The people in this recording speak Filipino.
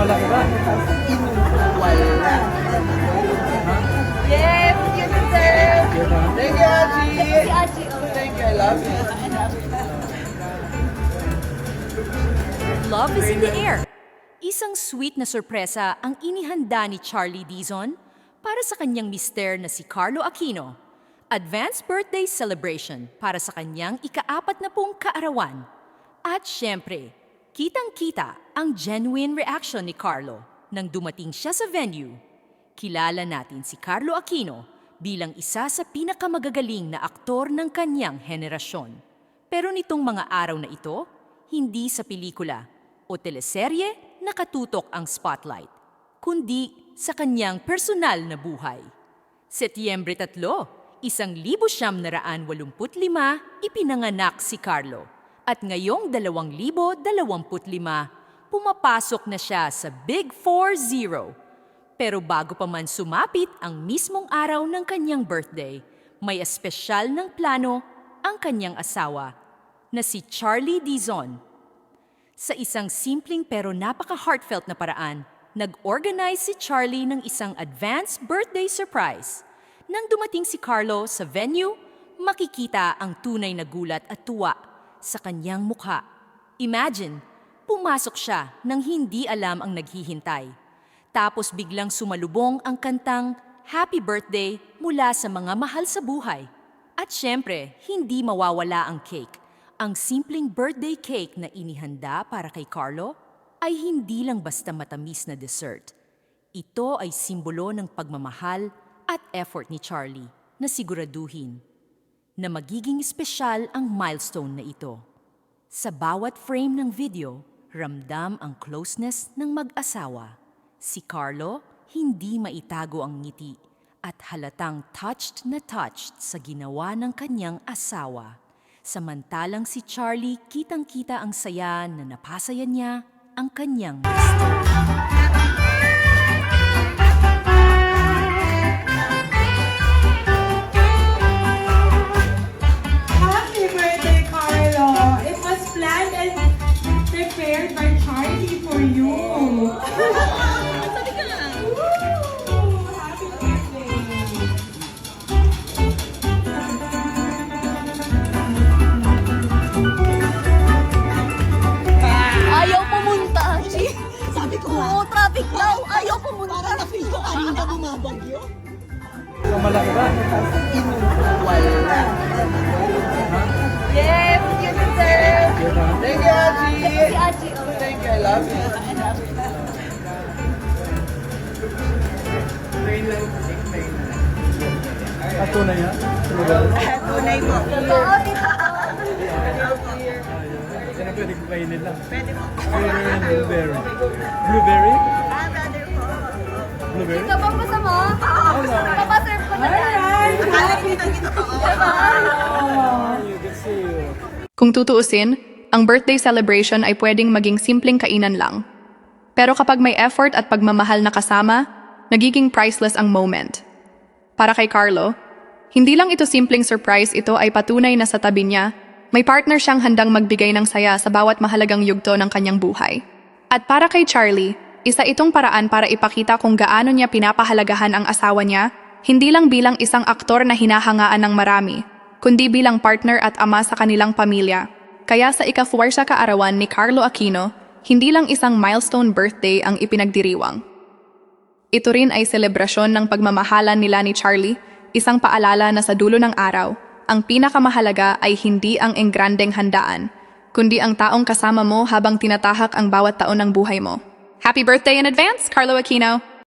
malaki ba? Wala. Yes, you deserve. Thank you, oh. Thank you, I love you. Love is in the air. Isang sweet na sorpresa ang inihanda ni Charlie Dizon para sa kanyang mister na si Carlo Aquino. Advanced birthday celebration para sa kanyang ikaapat na pong kaarawan. At syempre, kitang-kita ang genuine reaction ni Carlo nang dumating siya sa venue. Kilala natin si Carlo Aquino bilang isa sa pinakamagagaling na aktor ng kanyang henerasyon. Pero nitong mga araw na ito, hindi sa pelikula o teleserye nakatutok ang spotlight, kundi sa kanyang personal na buhay. Setyembre 3, isang libo siyam na raan walumput lima, ipinanganak si Carlo. At ngayong 2025, pumapasok na siya sa Big 4-0. Pero bago pa man sumapit ang mismong araw ng kanyang birthday, may espesyal ng plano ang kanyang asawa na si Charlie Dizon. Sa isang simpleng pero napaka-heartfelt na paraan, nag-organize si Charlie ng isang advance birthday surprise. Nang dumating si Carlo sa venue, makikita ang tunay na gulat at tuwa sa kanyang mukha. Imagine, pumasok siya nang hindi alam ang naghihintay. Tapos biglang sumalubong ang kantang Happy Birthday mula sa mga mahal sa buhay. At syempre, hindi mawawala ang cake. Ang simpleng birthday cake na inihanda para kay Carlo ay hindi lang basta matamis na dessert. Ito ay simbolo ng pagmamahal at effort ni Charlie na siguraduhin na magiging espesyal ang milestone na ito. Sa bawat frame ng video, ramdam ang closeness ng mag-asawa. Si Carlo, hindi maitago ang ngiti at halatang touched na touched sa ginawa ng kanyang asawa. Samantalang si Charlie kitang-kita ang saya na napasaya niya ang kanyang mister. Daw. Ayaw pumunta. Parang na-feel ko kanina bumabagyo. Ito malaki ba? Wala. Yes, you deserve. Thank you, Aji. Aji. Thank you, I love you. Ah, tunay yan? Tunay. Tunay mo. Oo, di ba? Yan ang pwede ko kainin lang. Pwede mo. Blueberry. Blueberry? Blueberry? Ikaw bang masama? Papaserve ko na yan. You can see you. Kung tutuusin, ang birthday celebration ay pwedeng maging simpleng kainan lang. Pero kapag may effort at pagmamahal na kasama, nagiging priceless ang moment. Para kay Carlo, hindi lang ito simpleng surprise, ito ay patunay na sa tabi niya, may partner siyang handang magbigay ng saya sa bawat mahalagang yugto ng kanyang buhay. At para kay Charlie, isa itong paraan para ipakita kung gaano niya pinapahalagahan ang asawa niya, hindi lang bilang isang aktor na hinahangaan ng marami, kundi bilang partner at ama sa kanilang pamilya. Kaya sa ikafuwarsa kaarawan ni Carlo Aquino, hindi lang isang milestone birthday ang ipinagdiriwang. Ito rin ay selebrasyon ng pagmamahalan nila ni Charlie, isang paalala na sa dulo ng araw, ang pinakamahalaga ay hindi ang engrandeng handaan, kundi ang taong kasama mo habang tinatahak ang bawat taon ng buhay mo. Happy birthday in advance, Carlo Aquino!